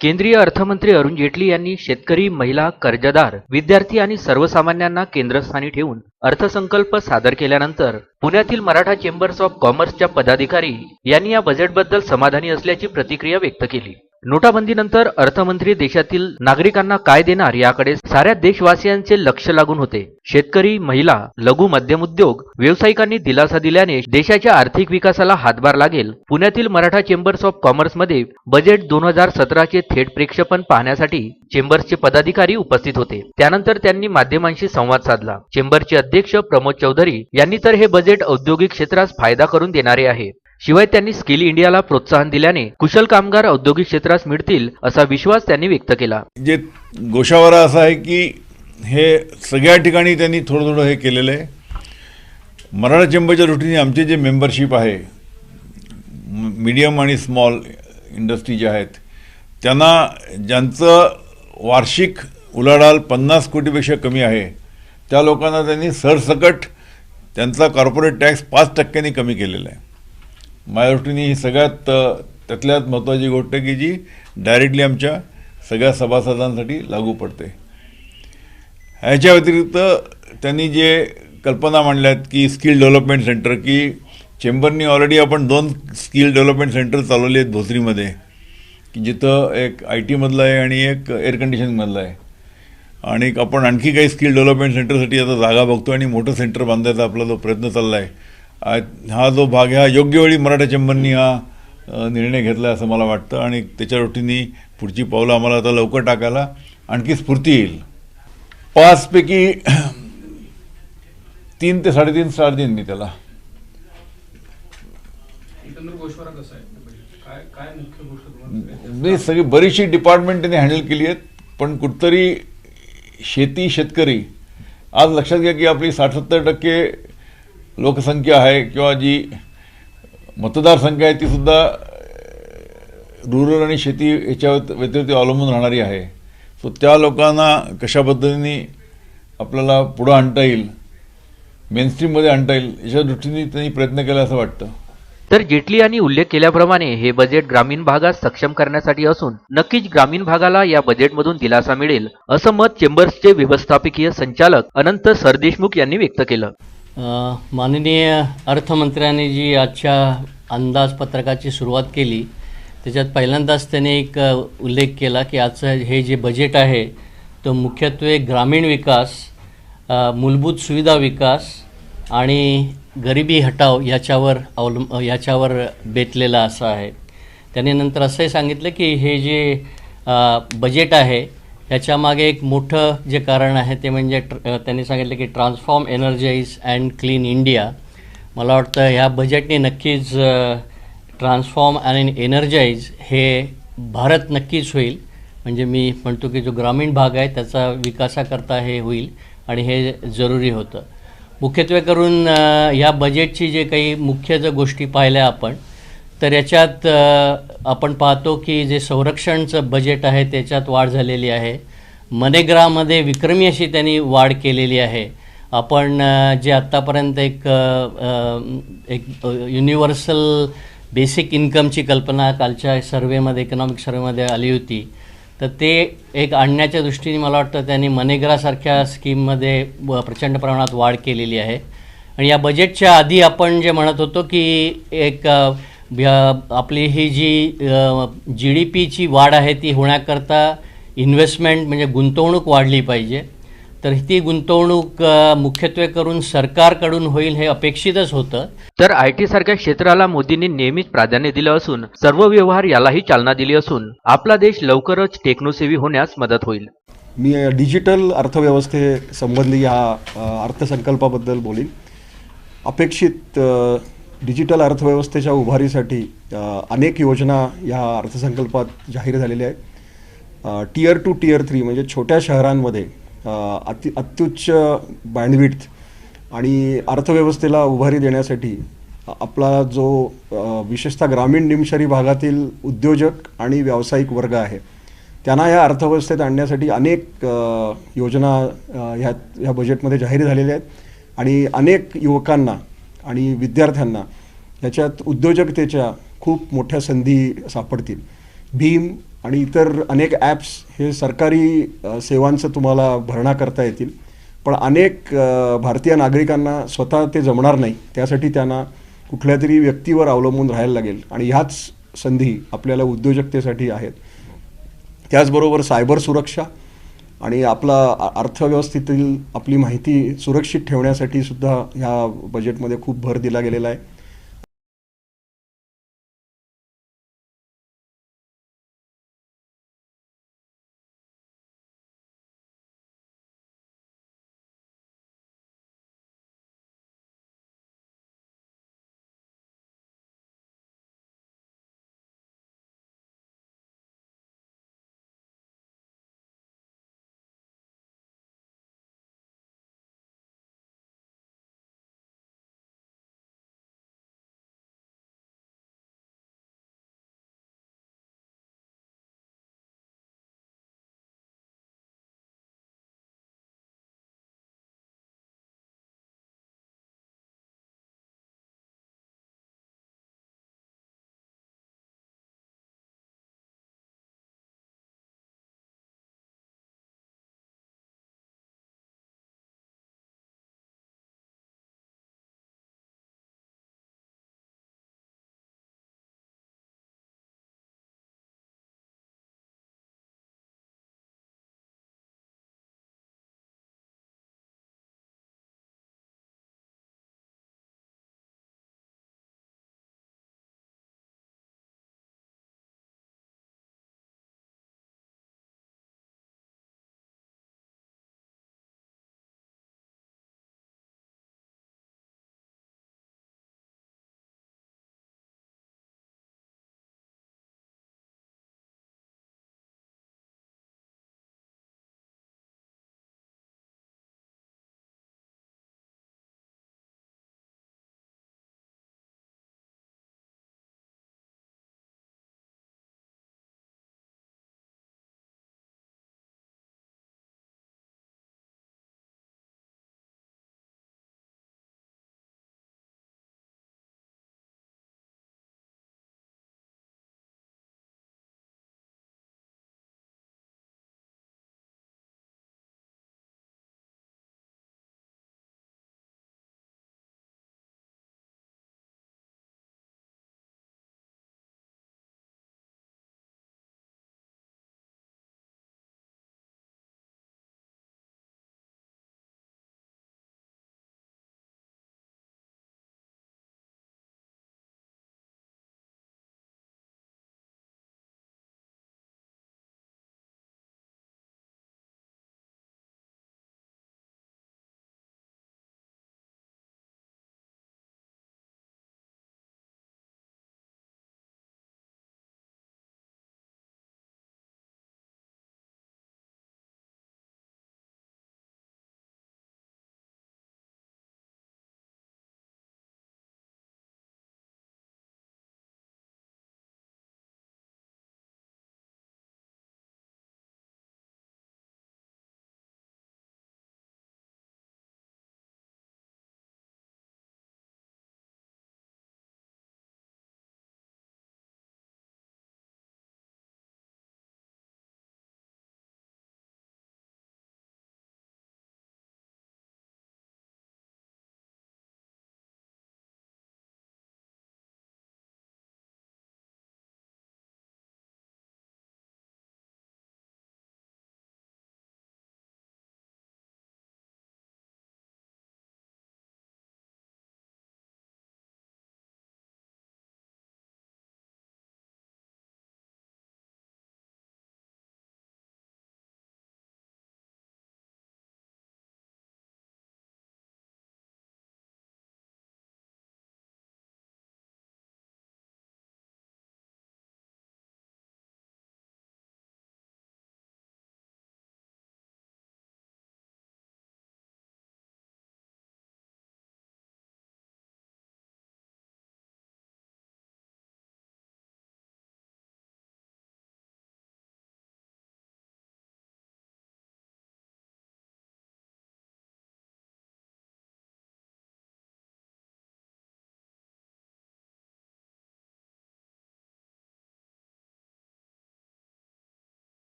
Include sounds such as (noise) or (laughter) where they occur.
केंद्रीय अर्थमंत्री अरुण जेटली यांनी शेतकरी महिला कर्जदार विद्यार्थी आणि सर्वसामान्यांना केंद्रस्थानी ठेवून अर्थसंकल्प सादर केल्यानंतर पुण्यातील मराठा चेंबर्स ऑफ कॉमर्सच्या पदाधिकारी यांनी या बजेटबद्दल समाधानी असल्याची प्रतिक्रिया व्यक्त केली. नोटाबंदीनंतर अर्थमंत्री देशातील नागरिकांना काय देणार याकडे साऱ्या देशवासियांचे लक्ष लागून होते. शेतकरी महिला लघु मध्यम उद्योग व्यावसायिकांनी दिलासा दिल्याने देशाच्या आर्थिक विकासाला हातभार लागेल. पुण्यातील मराठा चेंबर्स ऑफ कॉमर्समध्ये बजेट दोन हजार सतराचे थेट प्रेक्षेपण पाहण्यासाठी चेंबर्सचे पदाधिकारी उपस्थित होते. त्यानंतर त्यांनी माध्यमांशी संवाद साधला. चेंबरचे अध्यक्ष प्रमोद चौधरी यांनी तर हे बजेट औद्योगिक क्षेत्रास फायदा करून देणारे आहे. शिवाय त्यांनी स्किल इंडियाला प्रोत्साहन दिल्याने कुशल कामगार औद्योगिक क्षेत्रास मिळतील असा विश्वास त्यांनी व्यक्त केला. जे गोशावारा असा आहे की हे सगळ्या ठिकाणी त्यांनी थोडं थोडं हे केलेलं आहे. मराठा चेंबरच्या दृष्टीने आमचे जे मेंबरशिप आहे मीडियम आणि स्मॉल इंडस्ट्री ज्या आहेत त्यांना ज्यांचं वार्षिक उलाढाल पन्नास कोटीपेक्षा कमी आहे त्या लोकांना त्यांनी सरसकट त्यांचा कॉर्पोरेट टॅक्स पाच टक्क्यांनी कमी केलेला आहे. माझ्या दृष्टीने ही सगळ्यात त्यातल्यात महत्त्वाची गोष्ट आहे की जी डायरेक्टली आमच्या सगळ्या सभासदांसाठी लागू पडते. ह्याच्या व्यतिरिक्त त्यांनी जे कल्पना मांडल्या आहेत की स्किल डेव्हलपमेंट सेंटर की चेंबरनी ऑलरेडी आपण दोन स्किल डेव्हलपमेंट सेंटर चालवले आहेत भोसरीमध्ये की जिथं एक आय टीमधलं आहे आणि एक एअर कंडिशनिंगमधलं आहे. आणि आपण आणखी काही स्किल डेव्हलपमेंट सेंटरसाठी आता जागा बघतो आणि मोठं सेंटर बांधायचा आपला जो प्रयत्न चालला आहे हा जो भाग ह्या योग्य वेळी मराठा चेंबरनी हा निर्णय घेतला असं मला वाटतं. आणि त्याच्या दृष्टीने पुढची पावलं आम्हाला आता लवकर टाकायला आणखी स्फूर्ती येईल. पाचपैकी (clears throat) तीन ते साडेतीन स्टार देईन मी त्याला. नाही सगळी बरीचशी डिपार्टमेंट त्यांनी हँडल केली आहेत पण कुठतरी शेती शेतकरी आज लक्षात घ्या की आपली साठ सत्तर टक्के लोकसंख्या आहे किंवा जी मतदारसंख्या आहे ती सुद्धा रुरल आणि शेती याच्या व्यतिरिक्त अवलंबून राहणारी आहे. सो त्या लोकांना कशा पद्धतीने आपल्याला पुढं आणता येईल मेनस्ट्रीममध्ये आणता येईल याच्या दृष्टीने त्यांनी प्रयत्न केला असं वाटतं. तर जेटली यांनी उल्लेख केल्याप्रमाणे हे बजेट ग्रामीण भागात सक्षम करण्यासाठी असून नक्कीच ग्रामीण भागाला या बजेटमधून दिलासा मिळेल असं मत चेंबर्सचे व्यवस्थापकीय संचालक अनंत सरदेशमुख यांनी व्यक्त केलं. माननीय अर्थमंत्र्यांनी जी आजच्या अंदाजपत्रकाची सुरुवात केली त्याच्यात पहिल्यांदाच त्याने एक उल्लेख केला की आजचं हे जे बजेट आहे तो मुख्यत्वे ग्रामीण विकास मूलभूत सुविधा विकास आणि गरिबी हटाव याच्यावर अवलंब याच्यावर बेतलेला असा आहे. त्याने नंतर असंही सांगितलं की हे जे बजेट आहे याच्यामागे एक मोठं जे कारण आहे ते म्हणजे ट्र त्यांनी सांगितलं की transform energise and clean India मला वाटतं ह्या बजेटने नक्कीच ट्रान्सफॉर्म अँड एनर्जाईज हे भारत नक्कीच होईल. म्हणजे मी म्हणतो की जो ग्रामीण भाग आहे त्याचा विकासाकरता हे होईल आणि हे जरुरी होतं. मुख्यत्वे करून ह्या बजेटची जे काही मुख्य जर गोष्टी पाहिल्या आपण तर याच्यात आपण पाहतो की जे संरक्षणचं बजेट आहे त्याच्यात वाढ झालेली आहे. मनेग्रामध्ये विक्रमी अशी त्यांनी वाढ केलेली आहे. आपण जे आत्तापर्यंत एक एक युनिव्हर्सल बेसिक इन्कमची कल्पना कालच्या सर्वेमध्ये इकॉनॉमिक सर्वेमध्ये आली होती. तर ते एक आणण्याच्या दृष्टीने मला वाटतं त्यांनी मनेग्रासारख्या स्कीममध्ये प्रचंड प्रमाणात वाढ केलेली आहे. आणि या बजेटच्या आधी आपण जे म्हणत होतो की एक आपली ही जी जी डी पीची वाढ आहे ती होण्याकरता इन्व्हेस्टमेंट म्हणजे गुंतवणूक वाढली पाहिजे. तर ती गुंतवणूक मुख्यत्वे करून सरकारकडून होईल हे अपेक्षितच होतं. तर आय टी सारख्या क्षेत्राला मोदींनी नेहमीच प्राधान्य दिलं असून सर्व व्यवहार यालाही चालना दिली असून आपला देश लवकरच टेक्नोसेवी होण्यास मदत होईल. मी डिजिटल अर्थव्यवस्थेसंबंधी ह्या अर्थसंकल्पाबद्दल बोलीन. अपेक्षित डिजिटल अर्थव्यवस्थेच्या उभारीसाठी अनेक योजना ह्या अर्थसंकल्पात जाहीर झालेल्या आहेत. टियर टू टियर थ्री म्हणजे छोट्या शहरांमध्ये अति अत्युच्च बँडविड्थ आणि अर्थव्यवस्थेला उभारी देण्यासाठी आपला जो विशेषतः ग्रामीण निमशहरी भागातील उद्योजक आणि व्यावसायिक वर्ग आहे त्यांना या अर्थव्यवस्थेत आणण्यासाठी अनेक योजना ह्या ह्या बजेटमध्ये जाहीर झालेल्या आहेत. आणि अनेक युवकांना आणि विद्यार्थ्यांना याच्यात उद्योजकतेच्या खूप मोठ्या संधी सापडतील. भीम आणि इतर अनेक ॲप्स हे सरकारी सेवांचं तुम्हाला भरणा करता येतील. पण अनेक भारतीय नागरिकांना स्वतः ते जमणार नाही. त्यासाठी त्यांना कुठल्या तरी व्यक्तीवर अवलंबून राहायला लागेल. आणि ह्याच संधी आपल्याला उद्योजकतेसाठी आहेत. त्याचबरोबर सायबर सुरक्षा आणि आपला अर्थव्यवस्थेतील आपली माहिती सुरक्षित ठेवण्यासाठी सुद्धा ह्या बजेटमध्ये खूप भर दिला गेलेला आहे.